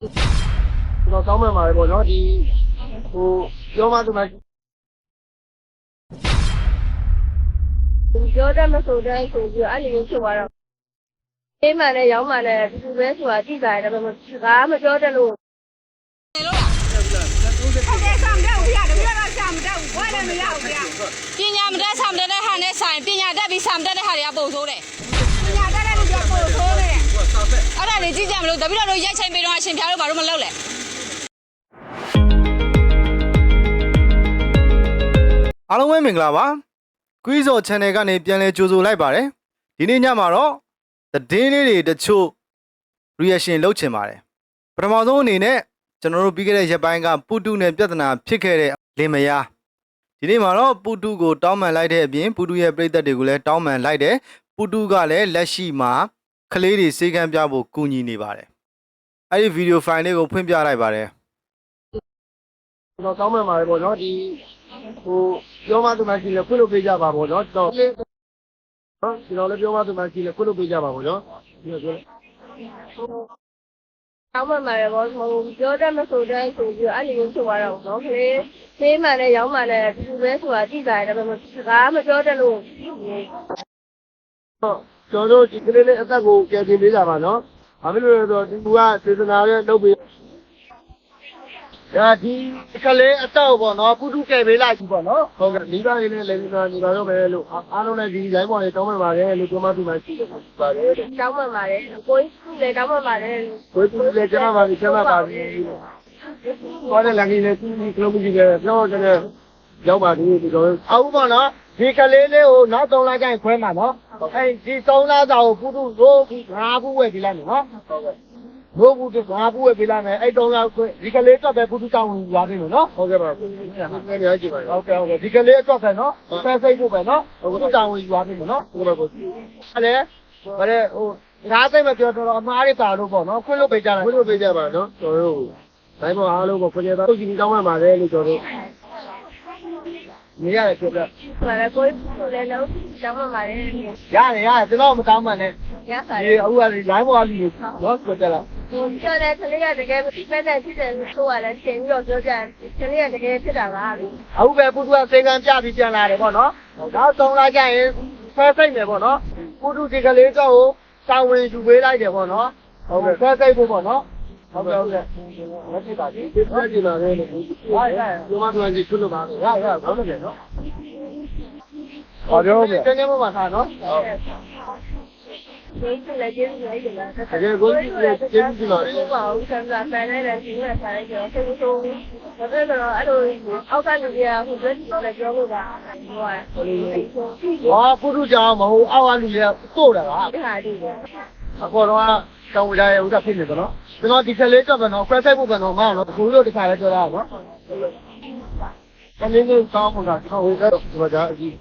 တော့ကောင်းမှန်ပါတယ်ပေါ့နော်ဒီဟိုပြောမှသူမှပြောတတ်မဆိုတဲ့ဆိုပြီးတော့အဲ့လိုမျိုးဖြစ်သွားတော့အေးမှန်နဲ့ရောင်းမှန်နဲ့ဒီလိုပဲဆိုတာကြည့်ကြရတယ်ဒါပေမဲ့ဒါကမပြောတတ်လို့ဟုတ်တယ်ဆောင်တဲ့ဦးရတယ်ပြတော့ဆောင်တဲ့ဦးဝယ်လည်းမရဘူးဗျာပညာမတတ်ဆမ်တဲ့ဟာနဲ့ဆိုင်ပညာတတ်ပြီးဆမ်တဲ့ဟာတွေကပုံဆိုးတယ် ပညာတတ်တဲ့လူကြောပို့ဆိုးနေတယ် အဲ့ဒါလေးကြည့်ကြမလို့တပည့်တော်တို့ရိုက်ချိန်ပြီးတော့အရှင်ဖျားတို့ဘာလို့မလုပ်လဲအားလုံးပဲမင်္ဂလာပါ Quiz or Channel ကနေပြန်လဲကြိုဆိုလိုက်ပါတယ်ဒီနေ့ညမှာတော့သတင်းလေးတွေတချို့ reaction လုပ်ချင်ပါတယ်ပထမဆုံးအနေနဲ့ကျွန်တော်တို့ပြီးခဲ့တဲ့ရက်ပိုင်းကပူတုနဲ့ပြဿနာဖြစ်ခဲ့တဲ့လင်မယားဒီနေ့မှာတော့ပူတုကိုတောင်းပန်လိုက်တဲ့အပြင်ပူတုရဲ့ပြည်သက်တွေကိုလည်းတောင်းပန်လိုက်တယ်ပူတုကလည်းလက်ရှိမှာ ကလေးတွေစေကမ်းပြဖို့ကူညီနေပါတယ်အဲ့ဒီဗီဒီယိုဖိုင်လေးကိုဖွင့်ပြလိုက်ပါတယ်တော့ကောင်းမှန်ပါတယ်ပေါ့နော်ဒီဟိုပြောမှသူမှရှိလဲခွင့်လို့ပေးကြပါပေါ့နော်တော့နော်ဒီတော့လည်းပြောမှသူမှရှိလဲခွင့်လို့ပေးကြပါပေါ့နော်ဒီတော့ပြောရောင်းမှန်ပါတယ်ဘောဟိုပြောတတ်မဆိုတဲ့ဆိုပြီးတော့အဲ့လိုမျိုးဖြစ်သွားတော့နော်ခလေးအေးမှန်နဲ့ရောင်းမှန်နဲ့ဒီလိုပဲဆိုတာကြည့်ကြရတယ်ဒါပေမဲ့ဒါကမပြောတတ်လို့တော့ ကျွန်တော်တို့ဒီကလေးလေးအသက်ကိုကယ်တင်ပေးကြပါနော်ဘာဖြစ်လို့လဲဆိုတော့ဒီကူကစေတနာနဲ့လုပ်ပြီးဒါဒီကလေးအသက်ကိုပေါ့နော်ပုထုကယ်ပေးလိုက်ပြီပေါ့နော်ဟုတ်ကဲ့ဒီသားလေးနဲ့လည်းဒီသားနေပါတော့ပဲလို့အားလုံးလည်းဒီလိုင်းပေါ်နေတောင်းပန်ပါတယ်လို့ပြောမှသူမှရှိပါတယ်တောင်းမှန်ပါတယ်ကိုကြီးသူ့လည်းတောင်းမှန်ပါတယ်ကိုယ်သူလည်းကျမပါပြီကျမပါပြီဘာလဲလည်းကြီးလည်းသူဒီကလုံးကြီးကပြောတယ်ရောက်ပါသေးဒီတော့အောက်ပါနော်ဒီကလေးလေးကိုနောက်3လကျရင်ခွဲမှာနော် အဲဒီ3လစာကိုပုထုရိုးဘူးငါးဘူးဝယ်ပြလိုက်မယ်နော်ရိုးဘူးကငါးဘူးဝယ်ပြလိုက်မယ်အဲ့3လခွဲဒီကလေးတော့ပဲပုထုတောင်းဝင်လာပြီနော်ဟုတ်ကဲ့ပါဟုတ်ကဲ့ဟုတ်ကဲ့ဟုတ်ကဲ့ဒီကလေးတော့ပဲနော်ဆဲစိတ်ဖို့ပဲနော်ပုထုတောင်းဝင်လာပြီနော်ဟုတ်ကဲ့ပါအဲ့လေဗရဲဟိုဒါသိမပြောတော့အမားတွေပါလို့ပေါ့နော်ခွင့်လို့ပေးကြတာခွင့်လို့ပေးကြပါနော်ကျွန်တော်တို့တိုင်းပေါ်အားလုံးကိုခွင့်ရတော့ဒီတောင်းမှပါတယ်လို့ကျွန်တော်တို့ နေရတယ်ပြောပြမှန်တယ်ကိုကြီးသူ့လည်းလုံးတောင်းမှန်ပါတယ်ရတယ်ရတယ်ကျွန်တော်မတောင်းမှနဲ့ရပါတဒီယ်အခုကဒီ line ပေါ်ကလူတွေတော့ပြောကြလားဟိုပြောတဲ့ကလေးကတကယ်ပဲတဲ့ဖြစ်တယ်ဆိုရတယ်သင်ပြီးတော့ပြောကြတယ်ကလေးကတကယ်ဖြစ်တာပါလို့အခုပဲပုထုကစေကံပြပြီးပြန်လာတယ်ပေါ့နော်နောက်3လကျရင်ဖဲစိတ်မယ်ပေါ့နော်ပုထုဒီကလေးတော့ကိုတာဝန်ယူပေးလိုက်တယ်ပေါ့နော်ဟုတ်ကဲ့ဖဲစိတ်ဖို့ပေါ့နော် ဟုတ်ကဲ့ဟုတ်ကဲ့မဖြစ်ပါဘူးဒီဖဲကြည့်ပါလေလို့ဟုတ်ကဲ့ဒီမှာတော့ဒီခုလိုပါရရဘာလို့လဲနော်ဟောပြောမယ်ကျင်းကျင်းမပါထားနော်ဟုတ်ကိုကြီးလည်းကျေးဇူးတင်တယ်လားတကယ်ကိုကြီးလည်းကျေးဇူးတင်ပါတယ်ဘာလို့ဆန္ဒဆန်နေတဲ့ဒီမှာဆန်နေကြတော့သူတို့ဘာပဲတော့အဲ့လိုအောက်ကလူတွေကဟိုဘက်လည်းပြောလို့ပါဟိုကဟာပုထုကြောင့်မဟုတ်အောက်အလူတွေကပို့တာပါဒီဟာဒီပဲအခေါ်တော့ တောင်းဝရရဲ့ဥဒ္ဒဖြစ်နေတယ်နော်ကျွန်တော်ဒီကလေးတော့ကနော် press ဖို့ကနော်မအောင်နော်ကိုလိုတခါလဲပြောတာနော်တမင်းကြီးကောင်းမှာကျွန်တော်ဝေကတော့ဒီမှာအကြီး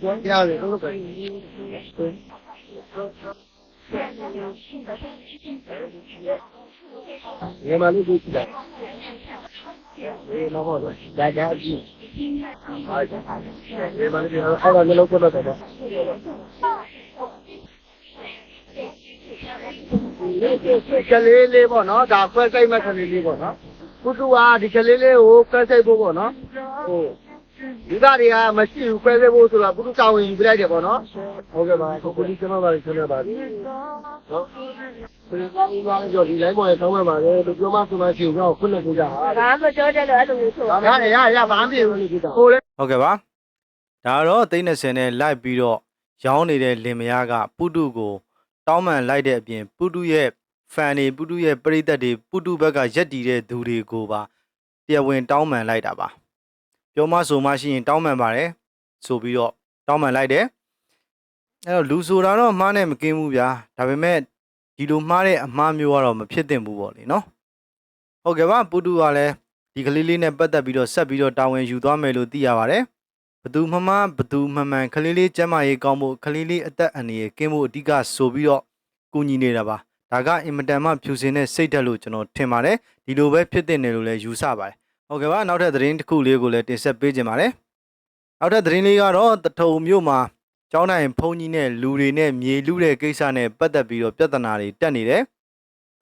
ကျွန်တော်ရတယ်လို့ပဲရေမလေးကိုကြည့်လိုက်ရေမဟုတ်တော့ဒါကြအကြီးအားရေမလေးကအဲ့ဒါလည်းလောက်တော့တယ် ကလေးလေးပေါ့နော်ဒါခွဲစိတ်မဲ့ကလေးလေးပေါ့နော်ကုတုကဒီကလေးလေးကိုခွဲစိတ်ဖို့ပေါ့နော်ဟိုဒီသားတွေကမရှိဘူးခွဲစိတ်ဖို့ဆိုတော့ကုတုတောင်းဝင်ယူပြလိုက်တယ်ပေါ့နော်ဟုတ်ကဲ့ပါကိုကုတုကျွန်တော်ပါကျွန်တော်ပါနော်ဒီဘာလို့ကြောဒီလိုင်းပေါ်ဆောင်းမှာပါလေလို့ပြောမှဆိုမှရှိတော့ခွင့်လို့ကြတာဒါမှမပြောတတ်လို့အဲ့လိုမျိုးဆိုရရရရဘာမှမဖြစ်ဘူးလို့ပြောတာဟိုလေဟုတ်ကဲ့ပါဒါတော့သိန်း30နဲ့လိုက်ပြီးတော့ရောင်းနေတဲ့လင်မယားကပုတုကို တောင်းပန်လိုက်တဲ့အပြင်ပုတုရဲ့ဖန်တွေပုတုရဲ့ပရိသတ်တွေပုတုဘက်ကရက်တီတဲ့သူတွေကိုပါတရားဝင်တောင်းပန်လိုက်တာပါပြောမဆိုမရှိရင်တောင်းပန်ပါတယ်ဆိုပြီးတော့တောင်းပန်လိုက်တယ်အဲ့တော့လူဆိုတာတော့မှားနဲ့မကင်းဘူးဗျာဒါပေမဲ့ဒီလိုမှားတဲ့အမှားမျိုးကတော့မဖြစ်သင့်ဘူးပေါ့လေနော်ဟုတ်ကဲ့ပါပုတုကလည်းဒီကလေးလေးနဲ့ပတ်သက်ပြီးတော့ဆက်ပြီးတော့တာဝန်ယူသွားမယ်လို့သိရပါတယ် ဘသူမှမဘသူမှမှန်ကလေးလေးကျမ်းမာရေးကောင်းဖို့ကလေးလေးအသက်အန္တရာယ်ကင်းဖို့အဓိကဆိုပြီးတော့ကူညီနေတာပါဒါကအင်မတန်မှဖြူစင်တဲ့စိတ်ဓာတ်လို့ကျွန်တော်ထင်ပါတယ်ဒီလိုပဲဖြစ်တဲ့နယ်လို့လည်းယူဆပါတယ်ဟုတ်ကဲ့ပါနောက်ထပ်သတင်းတစ်ခုလေးကိုလည်းတင်ဆက်ပေးခြင်းပါတယ်နောက်ထပ်သတင်းလေးကတော့တထုံမြို့မှာကျောင်းတိုင်းဖုန်ကြီးနဲ့လူတွေနဲ့မြေလူတဲ့ကိစ္စနဲ့ပတ်သက်ပြီးတော့ပြဿနာတွေတက်နေတယ်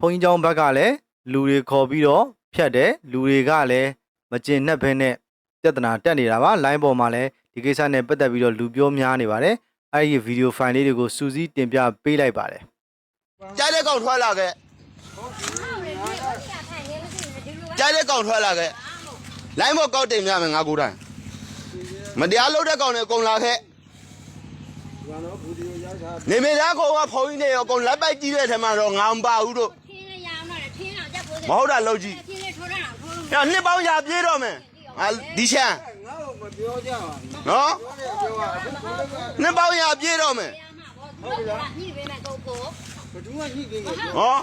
ဘုန်းကြီးကျောင်းဘက်ကလည်းလူတွေခေါ်ပြီးတော့ဖြတ်တယ်လူတွေကလည်းမကျင်နှက်ဘဲနဲ့ ပြဿနာတက်နေတာပါလိုင်းပေါ်မှာလည်းဒီကိစ္စနဲ့ပတ်သက်ပြီးတော့လူပြောများနေပါတယ်အဲ့ဒီဗီဒီယိုဖိုင်လေးတွေကိုစူးစီးတင်ပြပေးလိုက်ပါတယ်ကြားတဲ့ကောင်ထွက်လာခဲ့ကြားတဲ့ကောင်ထွက်လာခဲ့လိုင်းမော့ကောက်တင်မြမယ်ငါကိုယ်တိုင်မတရားလုပ်တဲ့ကောင်တွေအကုန်လာခဲ့နေမေသားကောင်ကဖုန်းကြီးနေရောအကုန်လက်ပိုက်ကြည့်တဲ့ထဲမှာတော့ငါမပါဘူးတို့မဟုတ်တာလုပ်ကြည့်ညနှစ်ပေါင်းရာပြေးတော့မယ် ဟာဒီချမ်းနော်နှစ်ပေါင်းရာပြေးတော့မယ်ဟော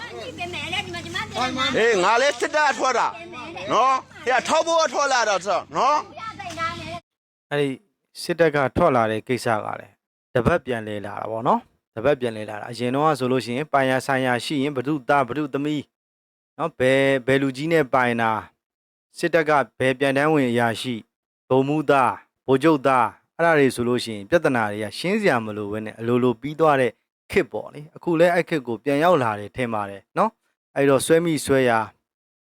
အေးငါလည်းစစ်တပ်ထွက်တာနော်ဟဲ့ထောက်ဖို့ထွက်လာတော့ဆိုနော်အဲ့ဒီစစ်တပ်ကထွက်လာတဲ့ကိစ္စကလည်းတပတ်ပြန်လဲလာတာပေါ့နော်တပတ်ပြန်လဲလာတာအရင်တော့ဆိုလို့ရှိရင်ပိုင်ရဆိုင်ရရှိရင်ဘ ᱹ သားဘ ᱹ သမီးနော်ဘယ်ဘယ်လူကြီးနဲ့ပိုင်တာ စစ်တပ်ကဘယ်ပြန်တန်းဝင်အရာရှိဘုံမှုသားဗိုလ်ချုပ်သားအဲ့ဒါတွေဆိုလို့ရှိရင်ပြဿနာတွေကရှင်းစရာမလိုဘဲနဲ့အလိုလိုပြီးသွားတဲ့ခစ်ပေါ့လေအခုလဲအဲ့ခစ်ကိုပြန်ရောက်လာတယ်ထင်ပါတယ်နော်အဲ့တော့ဆွဲမိဆွဲရ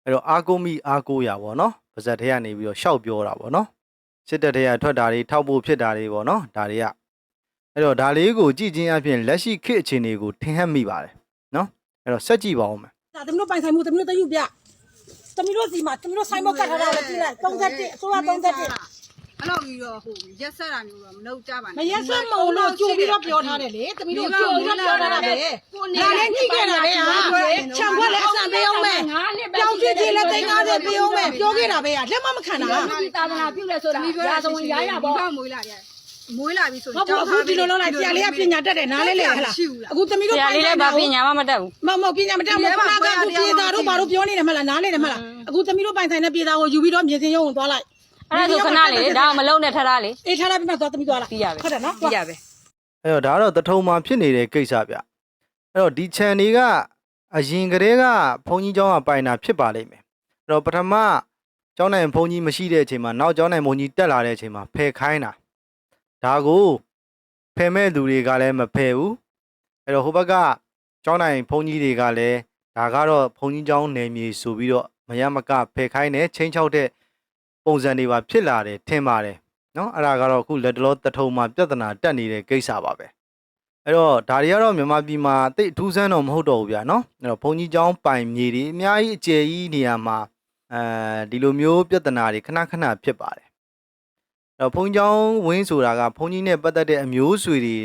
အဲ့တော့အာကိုမိအာကိုရပေါ့နော်ပါဇက်ထဲကနေပြီးတော့ရှောက်ပြောတာပေါ့နော်စစ်တပ်တွေကထွက်တာတွေထောက်ဖို့ဖြစ်တာတွေပေါ့နော်ဒါတွေကအဲ့တော့ဒါလေးကိုကြည့်ချင်းအပြင်လက်ရှိခေတ်အခြေအနေကိုထင်ဟပ်မိပါတယ်နော်အဲ့တော့ဆက်ကြည့်ပါဦးမယ်ဒါသမီးတို့ပိုင်ဆိုင်မှုသမီးတို့တယူပြ သမီးတို့စီမှာသမီးတို့ဆိုင်မောက်ကတ်ထားတာလည်းကြည့်လိုက်31အစိုးရ31အဲ့လိုပြီးတော့ဟိုရက်ဆက်တာမျိုးတော့မလုပ်ကြပါနဲ့မရက်ဆွဲမုံလို့ကြိုပြီးတော့ပြောထားတယ်လေသမီးတို့ကြိုပြီးတော့ပြောထားတာပဲဒါလည်းညှိခဲ့တာပဲဟာခြံခွက်လည်းအဆန်ပေးအောင်မယ်ကြောင်ချွေချွေလည်းသိန်း50ပေးအောင်မယ်ပြောခဲ့တာပဲဟာလက်မမခံတာသာသနာပြုလဲဆိုတာရာဇဝင်ရရပေါ့မွေးလာတယ် မွေးလာပြီဆို ဟုတ်ဘူးအခုဒီလိုလုံးလိုက်ဆရာလေးကပညာတတ်တယ်နားလဲလေဟလားအခုသမီးတို့ ဆရာလေးလည်းဘာပညာမှမတတ်ဘူး မမပညာမတတ်ဘူးခဏကအခုပြေတာတို့ဘာလို့ပြောနေတယ်မလားနားလဲတယ်မလားအခုသမီးတို့ပိုင်ဆိုင်တဲ့ပြေတာကိုယူပြီးတော့မြေစင်ရုံကိုသွားလိုက် အဲ့ဒါဆိုခဏလေးဒါမလုံးနဲ့ထထားလေ အေးထားလိုက်ပြီးမှသွားသမီးသွားလိုက် ပြီးရပဲ ဟုတ်တယ်နော် ပြီးရပဲ အဲ့တော့ဒါကတော့တထုံမှာဖြစ်နေတဲ့ကိစ္စဗျအဲ့တော့ဒီ channel တွေကအရင်ကတည်းကဘုန်းကြီးเจ้าကပိုင်တာဖြစ်ပါလိမ့်မယ်အဲ့တော့ပထမကျောင်းနိုင်ဘုန်းကြီးမရှိတဲ့အချိန်မှာနောက်ကျောင်းနိုင်ဘုန်းကြီးတက်လာတဲ့အချိန်မှာဖယ်ခိုင်းတာ ဒါကိုဖယ်မဲ့လူတွေကလည်းမဖယ်ဘူးအဲ့တော့ဟိုဘက်ကကျောင်းနိုင်ဘုန်းကြီးတွေကလည်းဒါကတော့ဘုန်းကြီးကျောင်းနယ်မြေဆိုပြီးတော့မရမကဖယ်ခိုင်းတယ်ချင်းချောက်တဲ့ပုံစံတွေပါဖြစ်လာတယ်ထင်ပါတယ်နော်အဲ့ဒါကတော့အခုလက်တလောတထုံမှာပြဿနာတက်နေတဲ့ကိစ္စပါပဲအဲ့တော့ဒါတွေကတော့မြန်မာပြည်မှာတိတ်အထူးဆန်းတော့မဟုတ်တော့ဘူးဗျာနော်အဲ့တော့ဘုန်းကြီးကျောင်းပိုင်မြေတွေအများကြီးအကျယ်ကြီးနေရာမှာအဲဒီလိုမျိုးပြဿနာတွေခဏခဏဖြစ်ပါတယ်အဲ့ တော့ဘုန်းကြီးကျောင်းဝင်းဆိုတာကဘုန်းကြီးနဲ့ပတ်သက်တဲ့အမျိုးအဆွေတွေ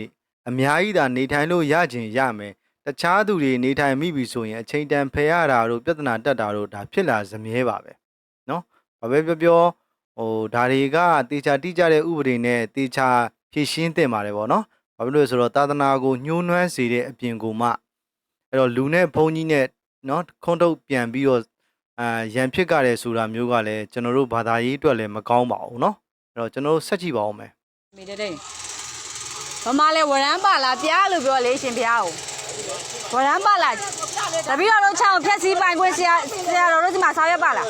အများကြီးသာနေထိုင်လို့ရကျင်ရမယ်တခြားသူတွေနေထိုင်မိပြီဆိုရင်အချိန်တန်ဖယ်ရတာတို့ပြဿနာတက်တာတို့ဒါဖြစ်လာစမြဲပါပဲနော်ဘာပဲပြောပြောဟိုဒါတွေကတေချာတိကျတဲ့ဥပဒေနဲ့တေချာဖြည့်ရှင်းတင်ပါတယ်ဗောနော်ဘာဖြစ်လို့လဲဆိုတော့သာသနာကိုညှိုးနွမ်းစေတဲ့အပြင်ကိုမှအဲ့တော့လူနဲ့ဘုန်းကြီးနဲ့နော်ခွန်းထုတ်ပြန်ပြီးတော့အာရန်ဖြစ်ကြတယ်ဆိုတာမျိုးကလည်းကျွန်တော်တို့ဘာသာရေးအတွက်လည်းမကောင်းပါဘူးเนาะ အဲ့တော့ကျွန်တော်တို့ဆက်ကြည့်ပါဦးမယ်မိတဲ့တဲ့ဗမာလဲဝရမ်းပါလားပြားလို့ပြောလေရှင်ပြားကိုဝရမ်းပါလားတပည့်တော်တို့ချောင်းဖြက်စီးပိုင်ခွင့်ဆရာဆရာတော်တို့ဒီမှာဆောင်ရွက်ပါလား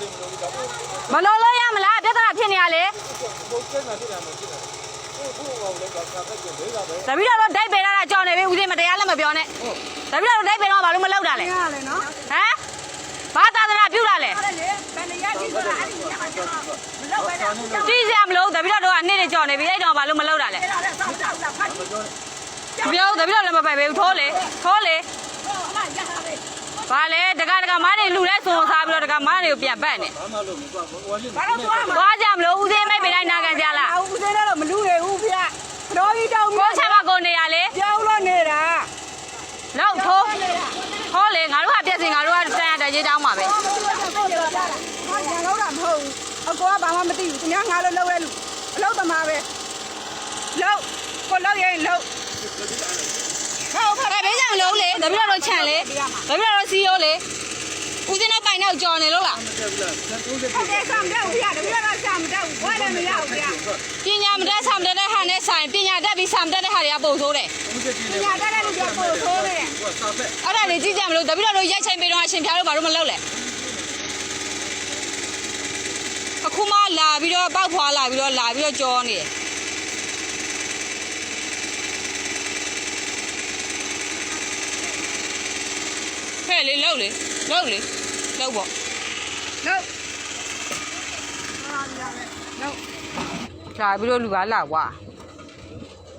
မလို့လို့ရမလားပြဿနာဖြစ်နေရလေတပည့်တော်တို့ဒိုက်ပေလာတာကြောင်နေပြီဦးစင်းမတရားလည်းမပြောနဲ့တပည့်တော်တို့ဒိုက်ပေတော့ဘာလို့မလုပ်တာလဲရတယ်နော်ဟမ် ဘာသာသနာပြုလာလဲအဲ့လေဘယ်နေရာကြီးဆိုတာအဲ့ဒီညမှာကျွန်တော်မလုပ်ပဲနဲ့ကြောက်ကြည့်စရာမလိုတပည့်တော်တို့ကနေ့နေ့ကြောင်နေပြီအဲ့တော့ဘာလို့မလုပ်တာလဲတယ်လေစောက်စောက်လာဖတ်ကြည့်ပြောတပည့်တော်လည်းမပိုင်ပဲထိုးလေထိုးလေဟောအမရတာပဲဘာလဲတကတကမားတွေလူလဲစုံစားပြီးတော့တကမားတွေကိုပြန်ပတ်နေဘာလို့သွားမှာသွားကြမလို့ဦးစင်းမိတ်ပေးလိုက်နာခံကြလားဦးသေးတော့မလူရဘူးဗျာတော်ကြီးတောင်းကိုချမကိုနေရလေ ပြောင်းလို့နေတာ လောက်ထိုးထိုးလေငါတို့ကပြက်စင်ငါတို့ ကတန်ရတကြီးတောင်းပါပဲဘာလို့သွားမှာလဲဟာရန်လို့တာမဟုတ်ဘူးအကောကဘာမှမသိဘူးသူများငါလို့လှုပ်ရဲလူအလုပ်သမားပဲလှုပ်ကိုလှုပ်ရင်လှုပ်ဟုတ်ပါဘေးကြမလို့လေတပည့်တော်တို့ခြံလေတပည့်တော်တို့စီးရိုးလေ ဦးစင်းနဲ့ပိုင်တော့ကြော်နေလို့လားဟုတ်တယ်ဆောင်တဲ့ဦးရတယ်ဘယ်တော့ဆောင်တဲ့ဦးဘာလည်းမရဘူးဗျာပညာမတတ်ဆာမတတ်တဲ့ဟာနဲ့ဆိုင်ပညာတတ်ပြီးဆာမတတ်တဲ့ဟာတွေကပုံဆိုးတယ်ညာတက်တဲ့လူကပို့ဆိုးတယ်အဲ့ဒါလေကြည့်ကြမလို့တပည့်တော်တို့ရိုက်ချိန်ပေးတော့အရှင်ဖျားတို့ဘာလို့မလုပ်လဲအခုမှလာပြီးတော့ပောက်ဖွာလာပြီးတော့လာပြီးတော့ကြောနေတယ် ဟဖဲ့လေလောက်လေလောက်လေလောက်ပေါ့လို့လာပြီးတော့လူကလာဝါ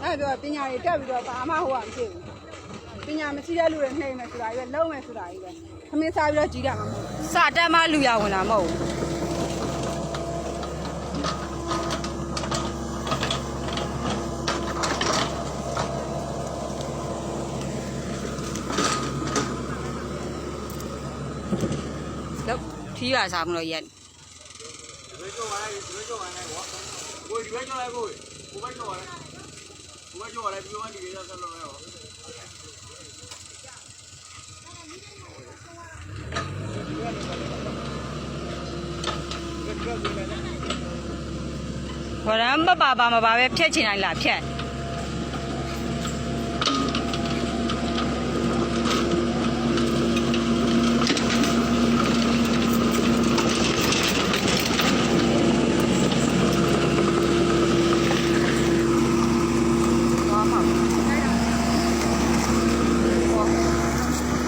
အဲ့တော့ပညာတွေတက်ပြီးတော့ဘာမှဟိုကမရှိဘူးပညာမရှိတဲ့လူတွေနှိမ့်မယ်ဆိုတာကြီးပဲလုံးမယ်ဆိုတာကြီးပဲခမင်းစားပြီးတော့ကြီးတာမှမဟုတ်ဘူးစတက်မှလူရဝင်တာမဟုတ်ဘူး လောက်ထီးရစားမလို့ရက်ကိုဒီဘက်ကျော်လိုက်ကိုကိုဘက်ကျော်လိုက်ကိုဘက်ကျော်လိုက်ပြီးတော့ဒီကေဆက်လုပ်လိုက်ဟောဝရမ်းမပါပါမပါပဲဖြတ်ချင်တိုင်းလာဖြတ်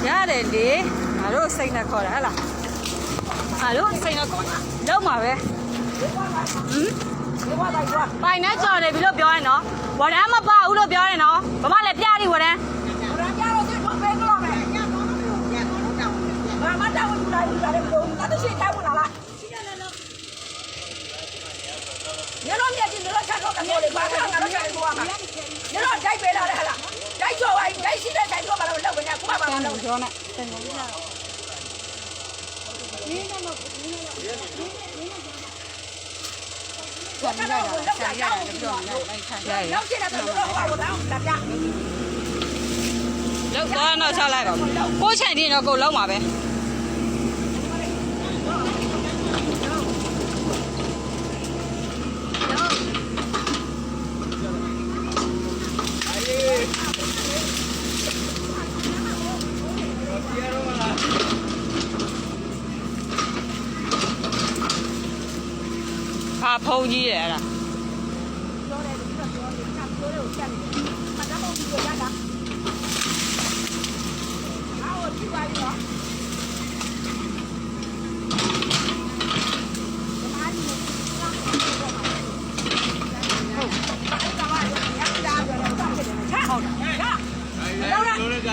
ရတယ်လေငါတို့စိတ်နဲ့ခေါ်တာဟဲ့လားငါတို့စိတ်နဲ့ခေါ်တာလောက်မှာပဲဟမ်ပိုင်နဲ့ကြော်တယ်ပြီလို့ပြောရင်နော်ဝရမ်းမပါဘူးလို့ပြောရင်နော်ဘာမှလည်းပြရည်ဝရမ်း ဘာမှတောင်းဝင်လာဘူးလာတယ်ဘယ်လိုလဲတရှိတောင်းဝင်လာလားညလုံးမြက်ကြီးညလုံးချက်တော့ကမျိုးလေးဘာသာငါတို့ချက်သွား မှာညလုံးတိုက်ပေးလာတယ်ဟလားတိုက်ချော်ဝိုင်းတိုက်ရှိတဲ့တိုက်တော့မလို့လောက်နေကွာပါမလို့ပြောနေဆရာရတာဆရာရတာတော့လိုက်ထိုင်လောက်ရှိတဲ့တော့ဟောတော့လာပြလောက်သွားတော့ချလိုက်တော့ကိုချန်တင်တော့ကိုလောက်မှာပဲ ဟာဖုံးကြီးရဲ့အဲ့ဒါ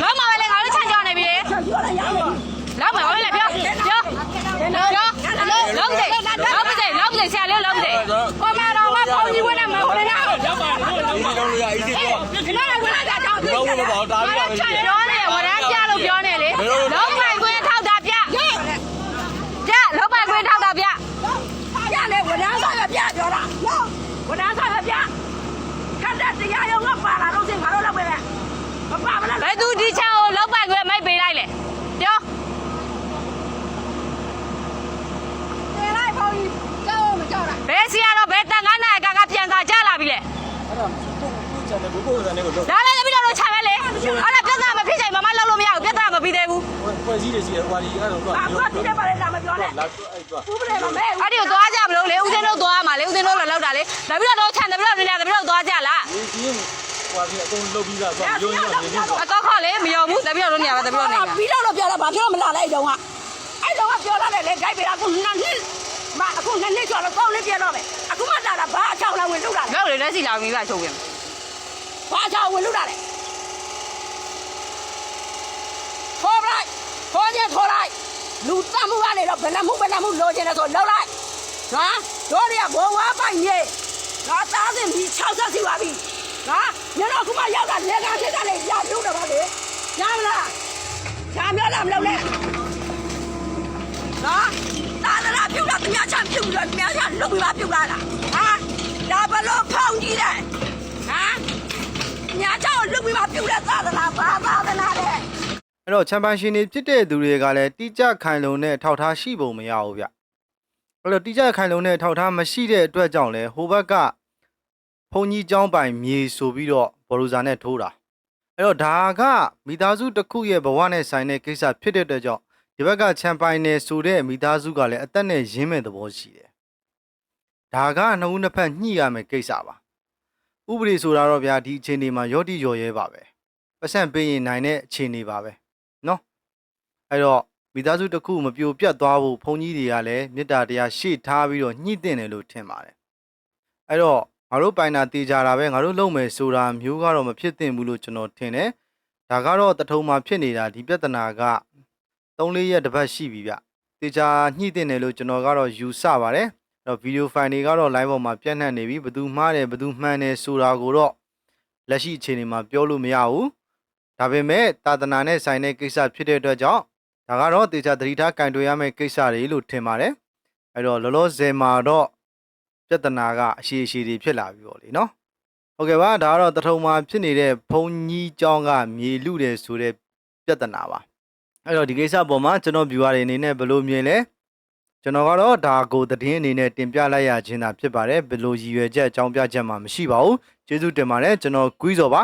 လောက်မှာပဲလေငါတို့ချန်ကြောင်းနေပြီလေလောက်မှာပဲလေပြောပြောပြောလောက်စေလောက်စေလောက်စေဆရာလေးလောက်စေကိုမတော်မဖုန်းကြီးဝင်နေမှာဟိုလေနော် ရောက်ပါဘူးဒီကောင်လေးကအေးသေးတော့ ဒီနေ့ဝင်လာတာကြောင့် ဒီကောင်က ဘာတားရပါလဲပြောနေဝရမ်းပြလို့ပြောနေလေလောက်ပိုင်ခွင်းထောက်တာပြပြလောက်ပိုင်ခွင်းထောက်တာပြပြလေဝဒန်းဆောင်ရပြပြောတာဝဒန်းဆောင်ရပြခက်တဲ့တရားရုံကပါလာတော့စင်ငါတို့လောက်ပဲမပါမလားဘယ်သူဒီချောင်းကိုလောက်ပိုင်ခွင်းမိတ်ပေးလိုက်လေပြောတယ်လိုက်ပေါ့ကြီးကြောက်မကြောက်လားဘယ်စီကတော့ဘယ်တန်ငန်းနိုင်ကကပြန်သာကြလာပြီလေအဲ့ဒါကိုကိုချန်တယ်ဘိုးဘိုးဆန်လေးကိုလို့ဒါလည်းတပိတော့ချမယ်လေ ဖွဲ့စည်းတယ်ရှိတယ်ဟိုဒီအဲ့တော့တော့ဘာမှသိတယ်ပါလေလာမပြောနဲ့လာအဲ့တော့ဘူးပလေမမဲအဲ့ဒီကိုသွားကြမလို့လေဦးစင်းတို့သွားမှာလေဦးစင်းတို့လည်းလောက်တာလေတပိတော့တော့ချန်တပိတော့နေနေတပိတော့သွားကြလားဒီဒီဟိုဒီအကုန်လုတ်ပြီးသားဆိုရုံးရုံးနေနေအကောက်ခေါ်လေမယုံဘူးတပိတော့တို့နေရပါတပိတော့နေပြီးတော့တော့ပြောတာဘာဖြစ်လို့မလာလဲအဲ့တုန်းကအဲ့တုန်းကပြောတာလေလေဂိုက်ပေတာအခုနှစ်နှစ်မအခုနှစ်နှစ်ကျော်တော့ပေါင်းလေးပြတော့မယ်အခုမှလာတာဘာအချောင်းလာဝင်လုတာလဲငါ့ကိုလေလက်စီလာပြီးပါချုပ်ပြန်ဘာအချောင်းဝင်လုတာလဲခေါ် လိုက်ခေါ်ရင်ခေါ်လိုက်လူတတ်မှုကနေတော့ဘယ်နှမှုဘယ်နှမှုလိုချင်တယ်ဆိုလောက်လိုက်နော်တို့တွေကဘုံဝါပိုင်ကြီးငါသားစင်ပြီး60စီပါပြီနော်ညတော့အခုမှရောက်တာလေကဖြစ်တာလေကြာပြုတ်တော့ပါလေရမလားရမျိုးလားမလုပ်နဲ့နော်သာသနာပြုတ်တာမြတ်ချပြုတ်လို့မြတ်ချလုပ်ပြီးမှပြုတ်လာတာဟာဒါဘလို့ဖောင်းကြီးတယ်ဟမ်မြတ်ချကိုလုပ်ပြီးမှပြုတ်တဲ့သာသနာဘာသာသနာလဲ အဲ့တော့ချမ်ပီယံရှင်တွေဖြစ်တဲ့သူတွေကလည်းတိကျခိုင်လုံတဲ့ထောက်ထားရှိပုံမရဘူးဗျအဲ့တော့တိကျခိုင်လုံတဲ့ထောက်ထားမရှိတဲ့အတွက်ကြောင့်လဲဟိုဘက်ကဘုံကြီးကျောင်းပိုင်မြေဆိုပြီးတော့ဘော်လူဇာနဲ့ထိုးတာအဲ့တော့ဒါကမိသားစုတစ်ခုရဲ့ဘဝနဲ့ဆိုင်တဲ့ကိစ္စဖြစ်တဲ့အတွက်ကြောင့်ဒီဘက်ကချမ်ပိုင်နယ်ဆိုတဲ့မိသားစုကလည်းအသက်နဲ့ရင်းမဲ့သဘောရှိတယ်ဒါကနှစ်ဦးနှစ်ဖက်ညှိရမယ်ကိစ္စပါဥပဒေဆိုတာတော့ဗျာဒီအချိန်ဒီမှာရော့တိရော်ရဲပါပဲပတ်စံပေးရင်နိုင်တဲ့အခြေအနေပါပဲ နော်အဲ့တော့မိသားစုတစ်ခုမပြိုပြတ်သွားဖို့ဘုန်းကြီးတွေကလည်းမေတ္တာတရားရှေ့ထားပြီးတော့ညှိတင်တယ်လို့ထင်ပါတယ်အဲ့တော့ငါတို့ပိုင်တာတေးကြတာပဲငါတို့လုံမယ်ဆိုတာမျိုးကတော့မဖြစ်သင့်ဘူးလို့ကျွန်တော်ထင်တယ်ဒါကတော့တထုံမှာဖြစ်နေတာဒီပြဿနာက3-4ရက်တစ်ပတ်ရှိပြီဗျတေချာညှိတင်တယ်လို့ကျွန်တော်ကတော့ယူဆပါတယ်အဲ့တော့ဗီဒီယိုဖိုင်တွေကတော့ live ပေါ်မှာပြန့်နှံ့နေပြီဘယ်သူမှားတယ်ဘယ်သူမှန်တယ်ဆိုတာကိုတော့လက်ရှိအခြေအနေမှာပြောလို့မရဘူး ဒါပေမဲ့သာသနာနဲ့ဆိုင်တဲ့ကိစ္စဖြစ်တဲ့အတွက်ကြောင့်ဒါကတော့တေချာသတိထားကင်တွယ်ရမယ့်ကိစ္စတွေလို့ထင်ပါတယ်အဲ့တော့လောလောဆယ်မှာတော့ပြဿနာကအရှိအရှိတွေဖြစ်လာပြီပေါ့လေနော်ဟုတ်ကဲ့ပါဒါကတော့တထုံမှာဖြစ်နေတဲ့ဘုံကြီးเจ้าကမြေလူတယ်ဆိုတဲ့ပြဿနာပါအဲ့တော့ဒီကိစ္စပေါ်မှာကျွန်တော် viewer တွေအနေနဲ့ဘယ်လိုမြင်လဲကျွန်တော်ကတော့ဒါကိုသတင်းအနေနဲ့တင်ပြလိုက်ရခြင်းသာဖြစ်ပါတယ်ဘယ်လိုရည်ရွယ်ချက်အကြောင်းပြချက်မှမရှိပါဘူးကျေးဇူးတင်ပါတယ်ကျွန်တော်ကွီးစော်ပါ